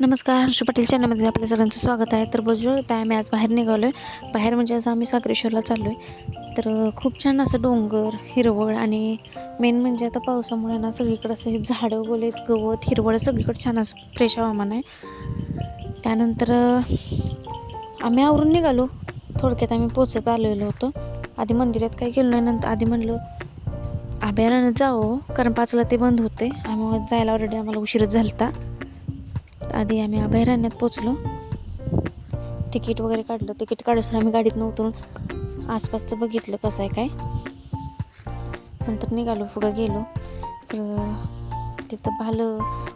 नमस्कार हर्ष पाटील चॅनलमध्ये आपल्या सगळ्यांचं स्वागत आहे. तर बजू त्या आम्ही आज बाहेर निघालो आहे बाहेर म्हणजे आज आम्ही सागरेश्वरला चाललो आहे तर खूप छान असं डोंगर हिरवळ आणि मेन म्हणजे आता पावसामुळे ना सगळीकडं असं हे झाडं गोलेत गवत हिरवळ सगळीकडे छान असं फ्रेश हवामान आहे. त्यानंतर आम्ही आवरून निघालो. थोडक्यात आम्ही पोचत आलेलो होतो. आधी मंदिरात काय केलं नाही नंतर आधी म्हणलं अभयारण्यात जावं हो, कारण पाचला ते बंद होते. आम्ही जायला ऑलरेडी आम्हाला उशीरच झालता. आधी आम्ही अभयारण्यात पोचलो. तिकीट वगैरे काढलं. तिकीट काढून आम्ही गाडीत उतरून आसपासचं बघितलं कसं आहे काय. नंतर निघालो पुढं गेलो. तर तिथं भाल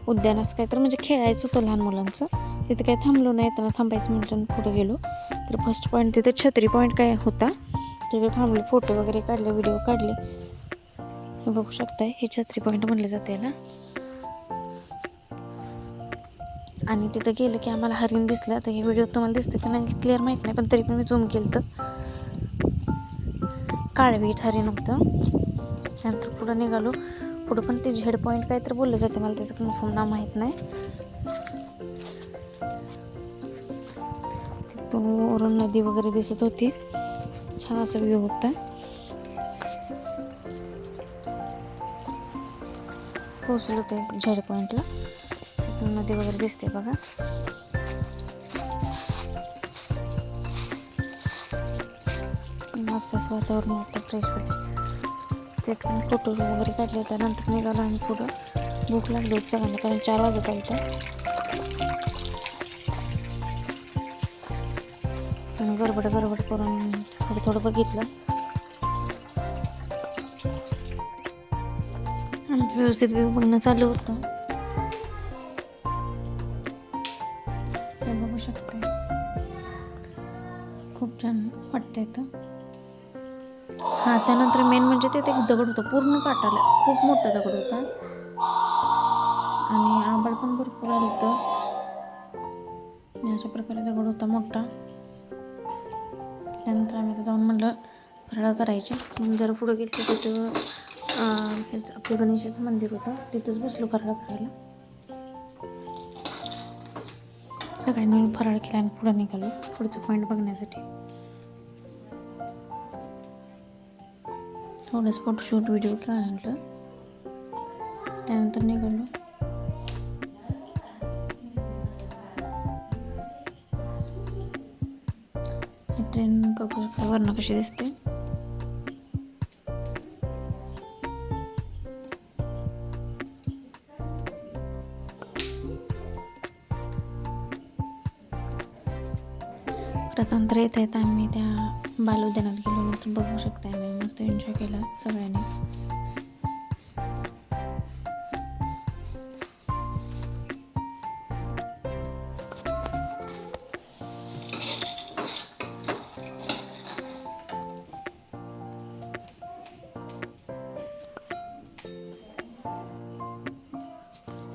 उद्यान असं काय तर म्हणजे खेळायचं होतं लहान मुलांचं. तिथं काय थांबलो नाही येताना थांबायचं म्हणून पुढं गेलो. तर फर्स्ट पॉईंट तिथं छत्री पॉईंट काय होता. तिथे थांबले फोटो वगैरे काढले व्हिडिओ काढले. हे बघू शकताय हे छत्री पॉईंट म्हणलं जाते ना आणि तिथं गेलं की आम्हाला हरिण दिसलं. तर हे व्हिडिओ तुम्हाला दिसतं की नाही क्लिअर माहीत नाही पण तरी पण मी झूम केलं तर काळवीट हरिण होतं. नंतर पुढं निघालो. पुढं पण ते झेड पॉईंट काय तर बोललं जाते मला त्याचं कन्फर्म नाव माहीत नाही. तिथून वरून नदी वगैरे दिसत होती. छान असा व्ह्यू होता. पोचलो ते झेड पॉईंटला नदी वगैरे दिसते बघा. मस्त असं वातावरण होतं फ्रेश फ्रेश तिथून फोटो वगैरे काढले त्यानंतर निघालो आणि पुढं. भूक लागली होती सगळ्यांना कारण चार वाजत आलं तर आणि गडबड गडबड करून थोडं थोडं बघितलं. आमचं व्यवस्थित व्यू बघणं चालू होतं. शकते. खूप छान वाटतं इथं. हां त्यानंतर मेन म्हणजे तिथे एक दगड होतं पूर्ण काटाला खूप मोठा दगड होता. आणि आंबळ पण भरपूर आलं होतं अशा प्रकारे दगड होता मोठा. त्यानंतर आम्ही आता जाऊन म्हटलं फराळ करायचे. मग जरा पुढं गेलं तिथं हेच आपलं गणेशाचं मंदिर होतं. तिथंच बसलो फराळ करायला. सगळ्यांनी फराळ केला आणि पुढं निघालो पुढचं पॉईंट बघण्यासाठी. थोडंच फोटोशूट व्हिडिओ काढलं त्यानंतर निघालो. ट्रेन बघू वर्ण कशी दिसते. प्रतंत्र येत आहेत आम्ही त्या बालोद्यानात गेलो नंतर बघू शकता आम्ही मस्त एन्जॉय केला सगळ्यांनी.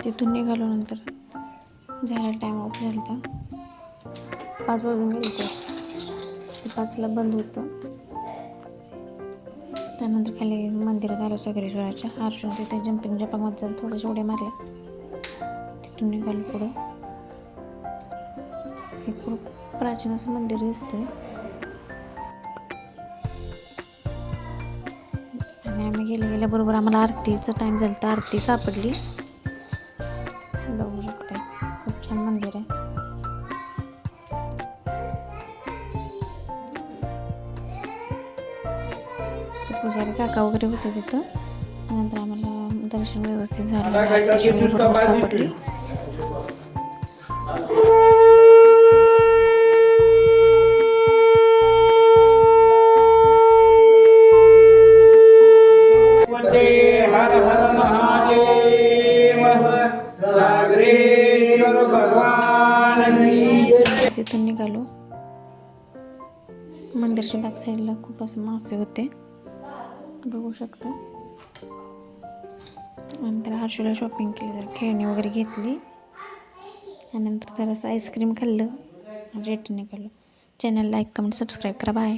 तिथून निघालो नंतर झाला टाईम ऑफ झाला होता पाच वाजून गेले ते पाचला बंद होतं. त्यानंतर खाली मंदिरात आलो सगळेश्वराच्या हर्षून तिथे जम्पिंग जपामध्ये जर थोड्याशा उड्या मारल्या. तिथून निघालो पुढं. हे खूप प्राचीन असं मंदिर दिसतंय. आणि आम्ही गेल्या गेल्याबरोबर आम्हाला आरतीचं टाईम झालं तर आरती सापडली. पुजारी काका वगैरे होते तिथं. नंतर आम्हाला दर्शन व्यवस्थित झालं. सापडली. वंदे हर हर महादेव सागरेश्वर भगवान. की तिथून निघालो. मंदिरच्या बॅक साईडला खूप असं मासे होते. बघू शकता. नंतर हर्षूला शॉपिंग केली जर खेळणी वगैरे घेतली. आणि नंतर जरासं आईस्क्रीम खाल्लं रेटने return channel like comment subscribe करा. बाय